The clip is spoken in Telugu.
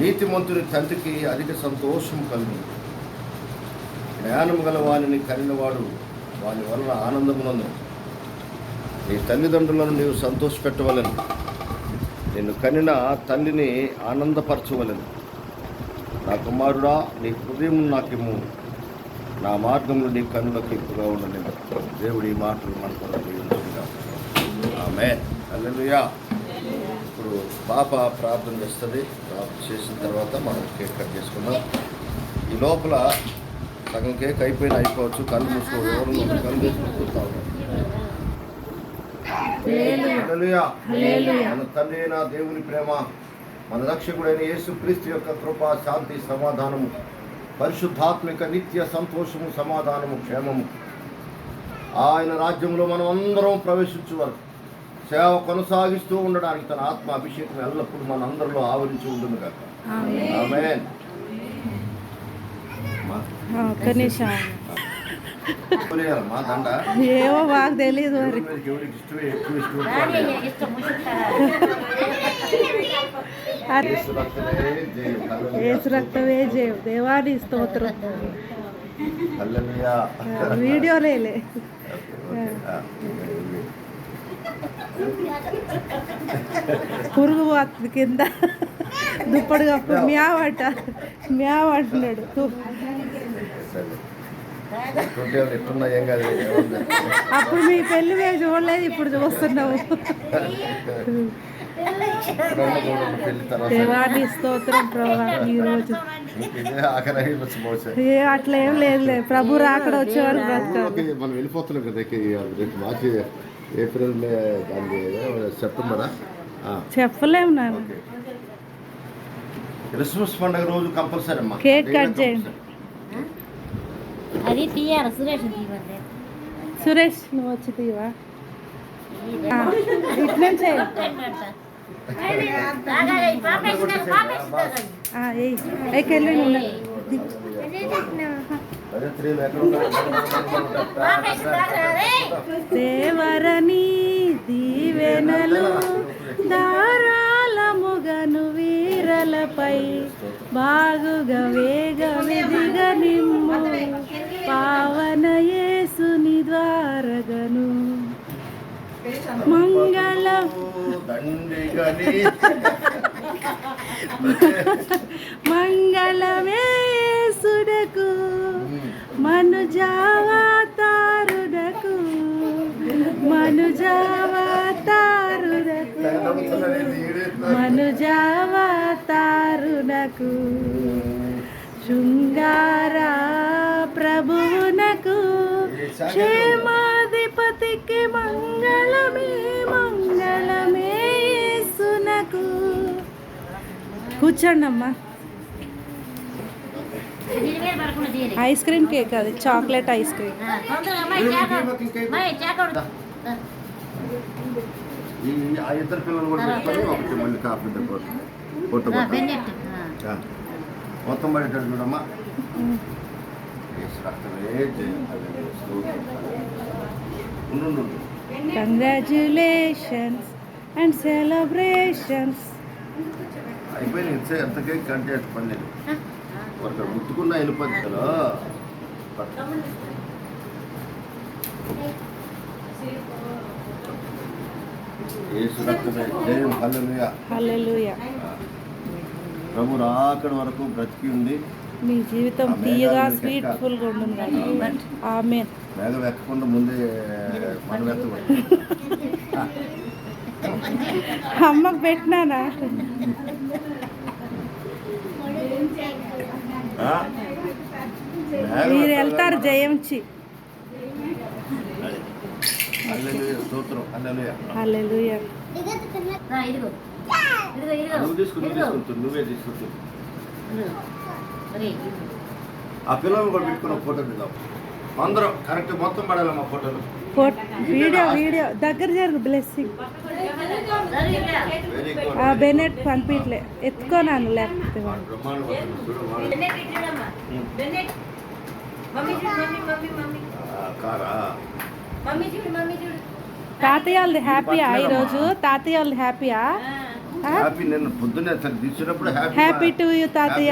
నీతిమంతుని తండ్రికి అధిక సంతోషం కలిగి. జ్ఞానం గల వారిని కనినవాడు వారి వలన ఆనందములను నీ తల్లిదండ్రులను నీవు సంతోషపెట్టవలను. నిన్ను కనిన తల్లిని ఆనందపరచవలను. నా కుమారుడా నీ హృదయం నాకిమ్ము. నా మార్గంలో నీ కన్నులకు ఎక్కువగా ఉండని దేవుడి ఈ మాటలు మనకు ఆమె అల్లెలుయా పాప ప్రార్థన చేస్తుంది. ప్రార్థన చేసిన తర్వాత మనం కేక్ కట్ చేసుకుందాం. ఈ లోపల సగం కేక్ అయిపోయిన అయిపోవచ్చు. కళ్ళు మూసుకో ఎవరు కళ్ళు మూసుకొని చూస్తా. మన తండ్రి అయిన దేవుని ప్రేమ మన రక్షకుడైన యేసు క్రీస్తు యొక్క కృప శాంతి సమాధానము పరిశుద్ధాత్మిక నిత్య సంతోషము సమాధానము క్షేమము. ఆయన రాజ్యంలో మనం అందరం ప్రవేశించు వరకు సేవ కొనసాగిస్తూ ఉండడానికి తన ఆత్మ అభిషేకం ఎల్లప్పుడూ మన అందరిలో ఆవరించి ఉంటుంది కాక ఆమేన్. మా దండ. ఏమో మాకు తెలియదు మరి. ఎవరికి ఇష్టమే ఎక్కువ ఇష్టం. ఏసు రక్తమే జయం. దేవాని స్తోత్రం. హల్లెలూయా. పురుగు పోతుంది కింద. దుప్పటి కప్పు. మ్యావట మ్యావ్ అంటున్నాడు. అప్పుడు మీ పెళ్ళి మేము చూడలేదు ఇప్పుడు చూస్తున్నాము. ఎప్పుడన్నా దేవాని స్తోత్రం ప్రభా ఈరోజు. ఏ అట్లా ఏం లేదులే. ప్రభు రాకడ వచ్చేవారు బ్రతకాలి. మనం వెళ్ళిపోతున్నాం కదా రేపు ఏప్రిల్ మే దాని సెప్టెంబరా? చెప్పలేము నాన్న క్రిస్మస్ పండుగ రోజు కంపల్సరీ అమ్మా. కేక్ కట్ చేయండి. అది తీయాలి? సురేష్ సురేష్. నువ్వు వచ్చి తీవా ఆ, ఇట్నుంచే ఆ, దేవరని దీవెనలు ధారాళముగను వీరలపై బాగుగా వేగ విధిగ నిమ్ము. పావన యేసుని ద్వారగను. మంగళ మంగళమే మనుజావతారుడకు మనుజావతారుడకు మనుజావతారుడకు శృంగార ప్రభువునకు క్షేమాధిపతికి మంగళమే మంగళమే సునకు కూర్చోండమ్మా అమ్మా ఐస్ క్రీమ్ కేక్ అది చాక్లెట్ ఐస్ క్రీమ్. ఈ ఆ ఇద్దరు పిల్లలు కూడా పెట్టుకొని ఒకటి మళ్ళీ కాఫీ ఫోటో ఫోటో ఆ. మొత్తం పడేటట్టు చూడమ్మా. కంగ్రాచులేషన్స్ అండ్ సెలబ్రేషన్స్ అయిపోయింది ఎంత కేక్ కట్ చేసి పని లేదు ఒక ముట్టుకున్న హల్లెలూయా. ప్రభు రాకడ వరకు బ్రతికి ఉంది మీ జీవితం తీయగా స్వీట్ ఎక్క- ఫుల్గా ఉంటుంది ఆమె మేఘం ఎక్కకుండా ముందే మనం అమ్మకు పెట్టినానా ఆ? మేఘం మీరు వెళ్తారు జయంచి. నువ్వు తీసుకుంటు ఆ పిల్లలు కూడా పెట్టుకున్న ఫోటో దిద్దాం అందరం కరెక్ట్ మొత్తం పడాలమ్మా ఫోటోలు? ఫోట్ వీడియో వీడియో. దగ్గర జరుగు బ్లెస్సింగ్ సరే, ఇలా. వెరీ గుడ్ ఆ బెనెట్ పంపిట్లే ఎత్తుకోనాను లేకపోతే వాడు. బ్రహ్మాండ ఫోటోలు చూడు వాళ్ళు. బెన్నెట్ ఇటు చూడమ్మా. బెన్నెట్. మమ్మీ చూడు మమ్మీ మమ్మీ మమ్మీ ఆ, కారా మమ్మీ చూడు మమ్మీ చూడు తాతయ్య వాళ్ళది హ్యాపీయా ఈరోజు తాతయ్య వాళ్ళది హ్యాపీయా ఆ. హ్యాపీ నిన్న పొద్దున్నే తను తీసినప్పుడు హ్యాపీ హ్యాపీ టు యూ తాతయ్య